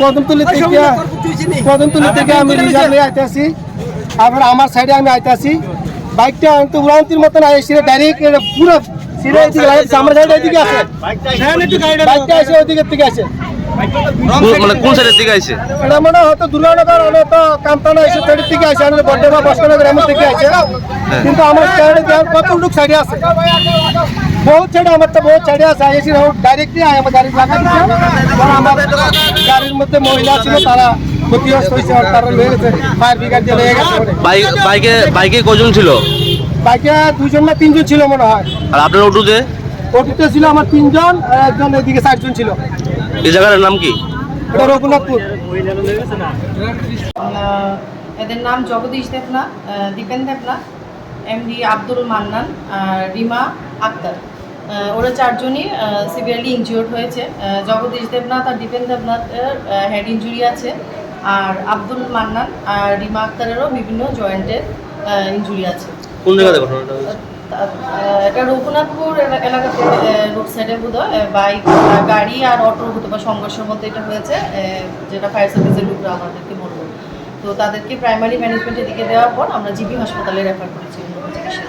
কদমতলি থেকে কদমতলি থেকে আমি রিজার্ভ নিয়ে আসি তারপরে আমার সাইডে আমি আইতে আসি বাইকটা তো উড়ান্তির মতন এসে ডাইরেক্ট পুরো সিরে আমার সাইডে এদিকে আছে। বাইকটা এসে ওইদিকে থেকে আসে মানে কোন সাইডের দিকে আইছে? এটা মনে হয় হয়তো দুর্গানগর হয়তো কামতানা এসে সাইডের থেকে আসে আমাদের বর্ধমান বস্কনগর এমন থেকে আসে কিন্তু আমার সাইডে কত উঠুক সাইডে আছে। বহুত সাইডে আমার তো বহুত সাইডে আছে। এসে ডাইরেক্টলি আয় আমার গাড়ি লাগা দিচ্ছে আর আমার গাড়ির মধ্যে মহিলা ছিল তারা ক্ষতিগ্রস্ত হয়েছে আর তারা লেগে গেছে ফায়ার ব্রিগেড দিয়ে লেগে গেছে। বাইকে বাইকে কজন ছিল? বাইকে দুজন না তিনজন ছিল মনে হয়। আর আপনার অটোতে ওটিতে ছিল আমার তিনজন আর একজন এদিকে চারজন ছিল। এই জায়গাটার নাম কি? এটা রঘুনাথপুর। এদের নাম জগদীশ দেবনাথ আহ, দীপেন দেবনাথ এমডি আব্দুল মান্নান আর রিমা আক্তার। ওরা চারজনই সিভিয়ারলি ইনজিওর্ড হয়েছে। জগদীশ দেবনাথ আর দীপেন দেবনাথের হেড ইনজুরি আছে। আর আব্দুল মান্নান আর রিমা আক্তারেরও বিভিন্ন জয়েন্টের ইনজুরি আছে। কোন জায়গাতে ঘটনাটা এটা রঘুনাথপুর এলা- এলাকাতে রোড সাইডে বোধ বাইক গাড়ি আর অটোর হতে বা সংঘর্ষের মধ্যে এটা হয়েছে যেটা ফায়ার সার্ভিসের লোকরা আমাদেরকে বলব তো তাদেরকে প্রাইমারি ম্যানেজমেন্টের দিকে দেওয়ার পর আমরা জিবি হাসপাতালে রেফার করেছি জন্য।